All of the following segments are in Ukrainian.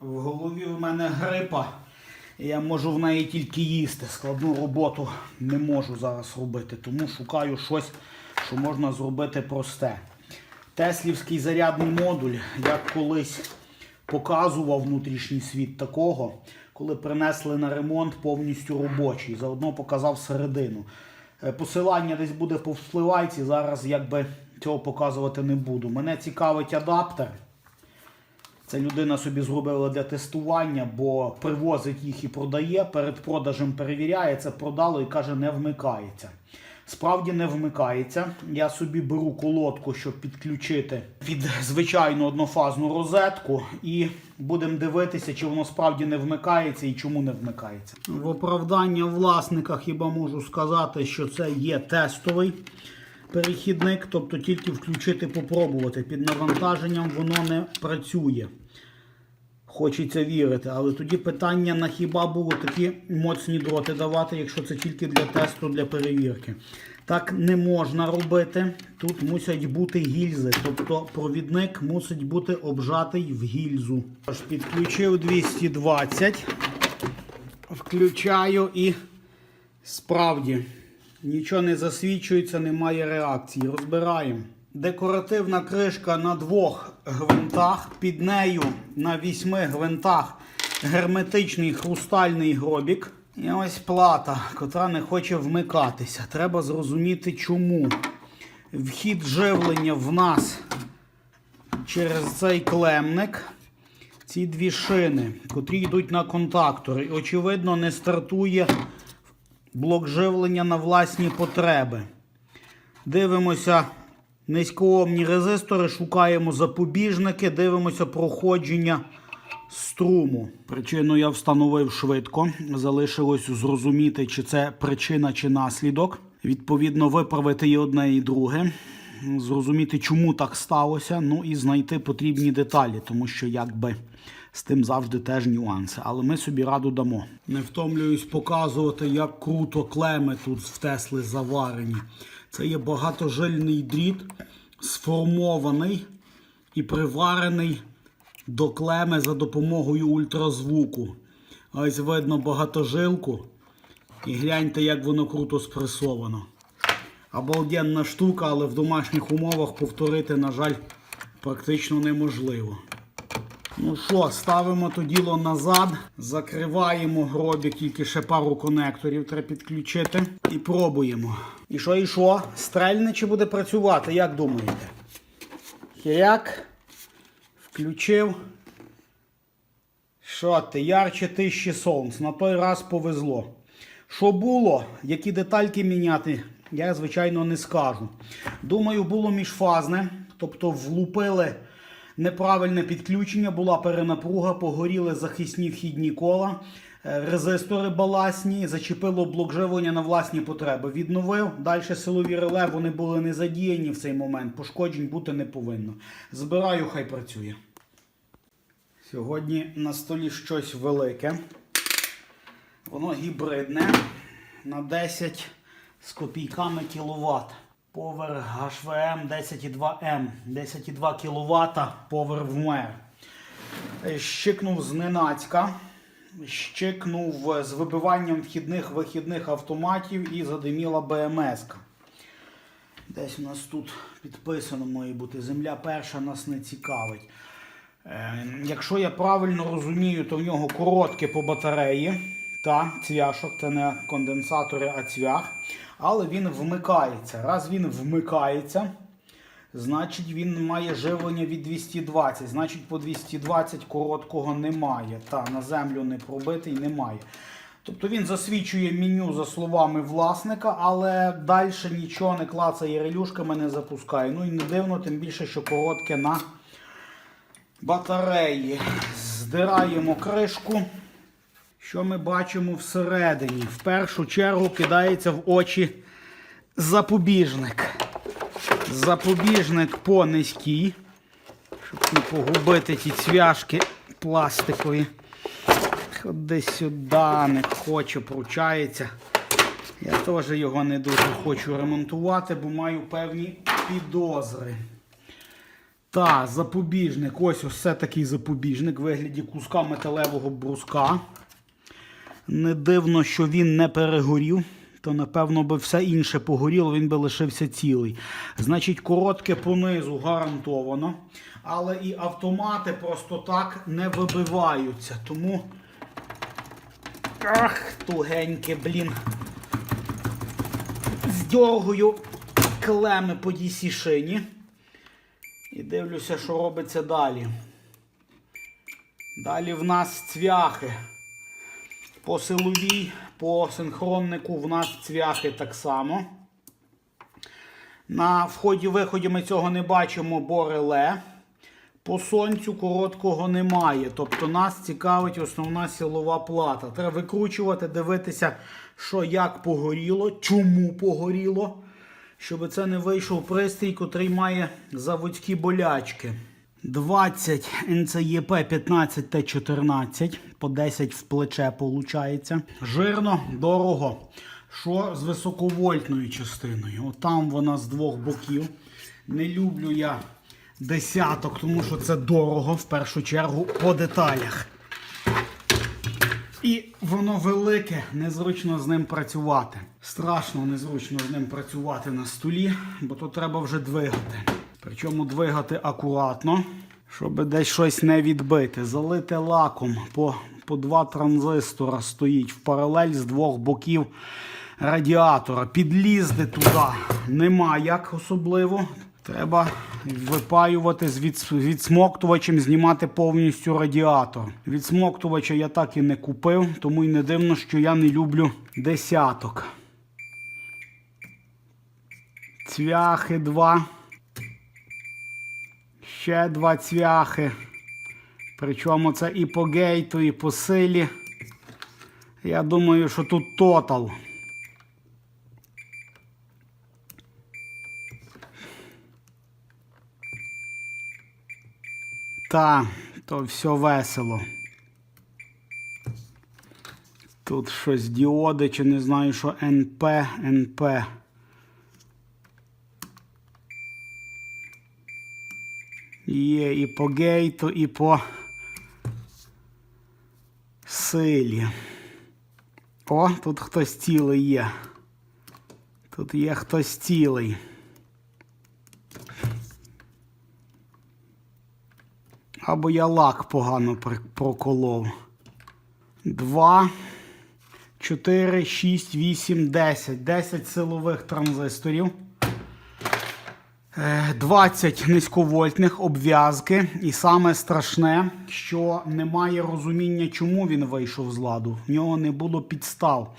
В голові в мене грипа. Я можу в неї тільки їсти. Складну роботу не можу зараз робити, тому шукаю щось, що можна зробити просте. Теслівський зарядний модуль, як колись показував внутрішній світ такого, коли принесли на ремонт повністю робочий. Заодно показав середину. Е, Посилання десь буде по впливайці, зараз якби цього показувати не буду. Мене цікавить адаптер. Це людина собі зробила для тестування, бо привозить їх і продає. Перед продажем перевіряє, це продало і каже, не вмикається. Справді не вмикається. Я собі беру колодку, щоб підключити під звичайну однофазну розетку, і будемо дивитися, чи воно справді не вмикається і чому не вмикається. В оправдання власника хіба можу сказати, що це є тестовий перехідник, тобто тільки включити, попробувати. Під навантаженням воно не працює. Хочеться вірити, але тоді питання на хіба було такі моцні дроти давати, якщо це тільки для тесту, для перевірки. Так не можна робити. Тут мусять бути гільзи, тобто провідник мусить бути обжатий в гільзу. Тож підключив 220, включаю і справді нічого не засвічується, немає реакції. Розбираємо. Декоративна кришка на двох гвинтах. Під нею на вісьми гвинтах герметичний хрустальний гробік. І ось плата, котра не хоче вмикатися. Треба зрозуміти чому. Вхід живлення в нас через цей клемник. Ці дві шини, котрі йдуть на контактори. Очевидно, не стартує блок живлення на власні потреби. Дивимося низькоомні резистори, шукаємо запобіжники, дивимося проходження струму. Причину я встановив швидко. Залишилось зрозуміти, чи це причина чи наслідок. Відповідно, виправити і одне, і друге. Зрозуміти, чому так сталося, ну і знайти потрібні деталі, тому що якби з тим завжди теж нюанси. Але ми собі раду дамо. Не втомлююсь показувати, як круто клеми тут в Тесли заварені. Це є багатожильний дріт, сформований і приварений до клеми за допомогою ультразвуку. Ось видно багатожилку. І гляньте, як воно круто спресовано. Обалденна штука, але в домашніх умовах повторити, на жаль, практично неможливо. Ну що, ставимо то діло назад, закриваємо гробік, тільки ще пару конекторів треба підключити. І пробуємо. І що, і що? Стрельне чи буде працювати, як думаєте? Хіряк. Включив. Що ти, ярче тисячі сонць. На той раз повезло. Що було, які детальки міняти, я, звичайно, не скажу. Думаю, було міжфазне, тобто влупили неправильне підключення, була перенапруга, погоріли захисні вхідні кола, е, резистори баласні, зачепило блок живлення на власні потреби. Відновив. Далі силові реле вони були не задіяні в цей момент. Пошкоджень бути не повинно. Збираю, хай працює. Сьогодні на столі щось велике. Воно гібридне на 10 з копійками кіловат. Повер HVM 10,2M, 10,2 кВт повер вмер. Щикнув зненацька, щикнув з вибиванням вхідних вихідних автоматів і задиміла БМС. Десь у нас тут підписано має бути земля перша нас не цікавить. Е, якщо я правильно розумію, то в нього коротке по батареї. Та, цвяшок, це не конденсатори, а цвях. Але він вмикається. Раз він вмикається, значить він має живлення від 220. Значить, по 220 короткого немає. Та, на землю не пробитий немає. Тобто він засвічує меню за словами власника, але далі нічого не клацає релюшками, не запускає. Ну і не дивно, тим більше, що коротке на батареї. Здираємо кришку. Що ми бачимо всередині? В першу чергу кидається в очі запобіжник. Запобіжник по низькій, щоб не погубити ті цвяшки пластикові. Ходи сюди, не хочу, пручається. Я теж його не дуже хочу ремонтувати, бо маю певні підозри. Та, запобіжник. Ось ось це такий запобіжник в вигляді куска металевого бруска. Не дивно, що він не перегорів, то напевно би все інше погоріло, він би лишився цілий. Значить, коротке понизу гарантовано. Але і автомати просто так не вибиваються. Тому. Ах, тугеньке, блін. Здьоргую клеми по дісі шині. І дивлюся, що робиться далі. Далі в нас цвяхи. По силовій, по синхроннику в нас цвяхи так само. На вході-виході ми цього не бачимо, бо реле. По сонцю короткого немає. Тобто нас цікавить основна силова плата. Треба викручувати, дивитися, що як погоріло, чому погоріло, щоб це не вийшов пристрій, котрий має заводські болячки. 20 НЦЄП 15 Т14, по 10 в плече виходить. Жирно, дорого. Що з високовольтною частиною? Отам вона з двох боків. Не люблю я десяток, тому що це дорого в першу чергу по деталях. І воно велике, незручно з ним працювати. Страшно незручно з ним працювати на столі, бо то треба вже двигати. Причому двигати акуратно, щоб десь щось не відбити. Залити лаком по, по два транзистора стоїть в паралель з двох боків радіатора. Підлізти туди нема як особливо. Треба випаювати з від, відсмоктувачем, знімати повністю радіатор. Відсмоктувача я так і не купив, тому й не дивно, що я не люблю десяток. Цвяхи два. Ще два цвяхи. Причому це і по гейту, і по силі. Я думаю, що тут тотал. Та, то все весело. Тут щось діоди, чи не знаю, що НП, НП. Є і по гейту, і по силі. О, тут хтось цілий є. Тут є хтось цілий. Або я лак погано проколов. 2, 4, 6, 8, 10. 10 силових транзисторів. Е, 20 низьковольтних обв'язки. І саме страшне, що немає розуміння, чому він вийшов з ладу. В нього не було підстав.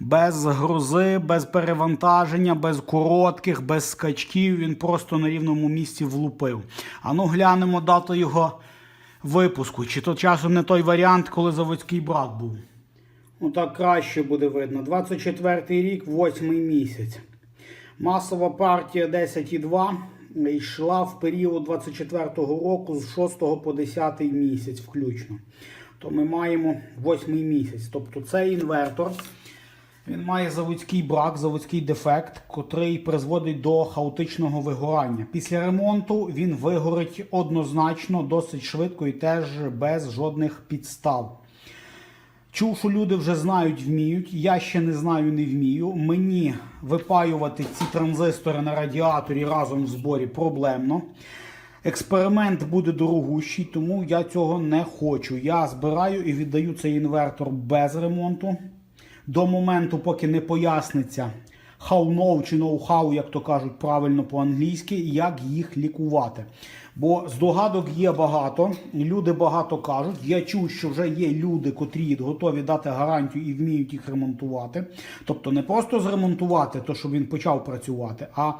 Без грози, без перевантаження, без коротких, без скачків. Він просто на рівному місці влупив. А ну глянемо дату його випуску. Чи то часом не той варіант, коли заводський брак був. Ну так краще буде видно. 24 рік, 8 місяць. Масова партія 10,2 йшла в період 24-го року з 6 по 10 місяць включно. То ми маємо 8 місяць. Тобто цей інвертор він має заводський брак, заводський дефект, котрий призводить до хаотичного вигорання. Після ремонту він вигорить однозначно, досить швидко і теж без жодних підстав. Чув, що люди вже знають, вміють. Я ще не знаю, не вмію. Мені випаювати ці транзистори на радіаторі разом в зборі проблемно. Експеримент буде дорогущий, тому я цього не хочу. Я збираю і віддаю цей інвертор без ремонту. До моменту, поки не поясниться know чи know-how, як то кажуть правильно по-англійськи, як їх лікувати. Бо здогадок є багато, люди багато кажуть. Я чув, що вже є люди, котрі готові дати гарантію і вміють їх ремонтувати. Тобто не просто зремонтувати, то щоб він почав працювати, а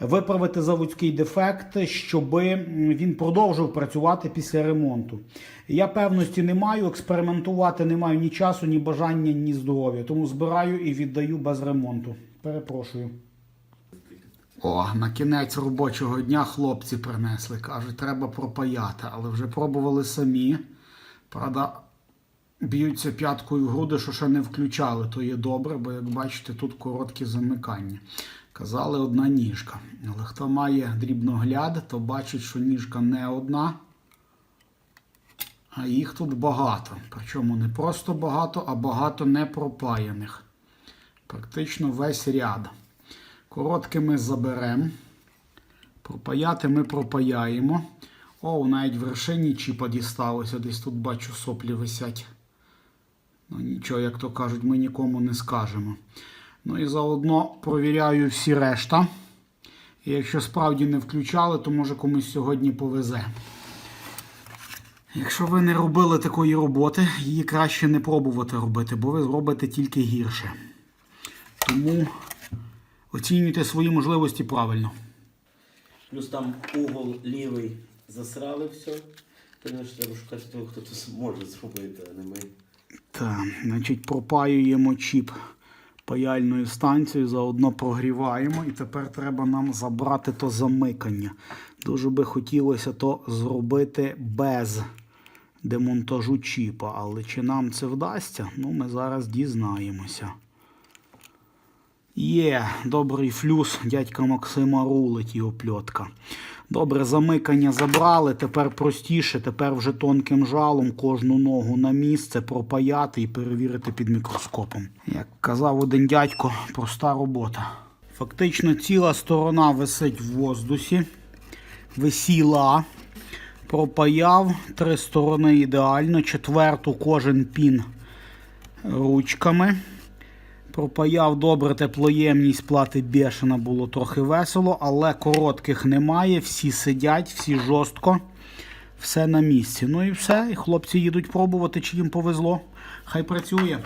виправити заводський дефект, щоб він продовжив працювати після ремонту. Я певності не маю, експериментувати не маю ні часу, ні бажання, ні здоров'я. Тому збираю і віддаю без ремонту. Перепрошую. О, на кінець робочого дня хлопці принесли. Кажуть, треба пропаяти, але вже пробували самі. Правда, б'ються п'яткою в груди, що ще не включали, то є добре, бо як бачите, тут короткі замикання. Казали одна ніжка. Але хто має дрібногляд, то бачить, що ніжка не одна, а їх тут багато. Причому не просто багато, а багато непропаяних. Практично весь ряд. Коротке ми заберемо. Пропаяти ми пропаяємо. О, навіть вершині чіпа дісталося. Десь тут бачу соплі висять. Ну нічого, як то кажуть, ми нікому не скажемо. Ну і заодно провіряю всі решта. І якщо справді не включали, то може комусь сьогодні повезе. Якщо ви не робили такої роботи, її краще не пробувати робити, бо ви зробите тільки гірше. Тому оцінюйте свої можливості правильно. Плюс там угол лівий засрали все. Тому що треба шукати того, хто це зможе зробити, а не ми. Так, значить, пропаюємо чіп паяльною станцією, заодно прогріваємо. І тепер треба нам забрати то замикання. Дуже би хотілося то зробити без демонтажу чіпа. Але чи нам це вдасться? Ну, ми зараз дізнаємося. Є, добрий флюс, дядька Максима рулить і опльотка. Добре, замикання забрали, тепер простіше, тепер вже тонким жалом кожну ногу на місце пропаяти і перевірити під мікроскопом. Як казав один дядько, проста робота. Фактично ціла сторона висить в воздусі, висіла, пропаяв, три сторони ідеально, четверту кожен пін ручками. Пропаяв добре теплоємність плати бешена, було трохи весело, але коротких немає, всі сидять, всі жорстко, все на місці. Ну і все, і хлопці їдуть пробувати, чи їм повезло. Хай працює.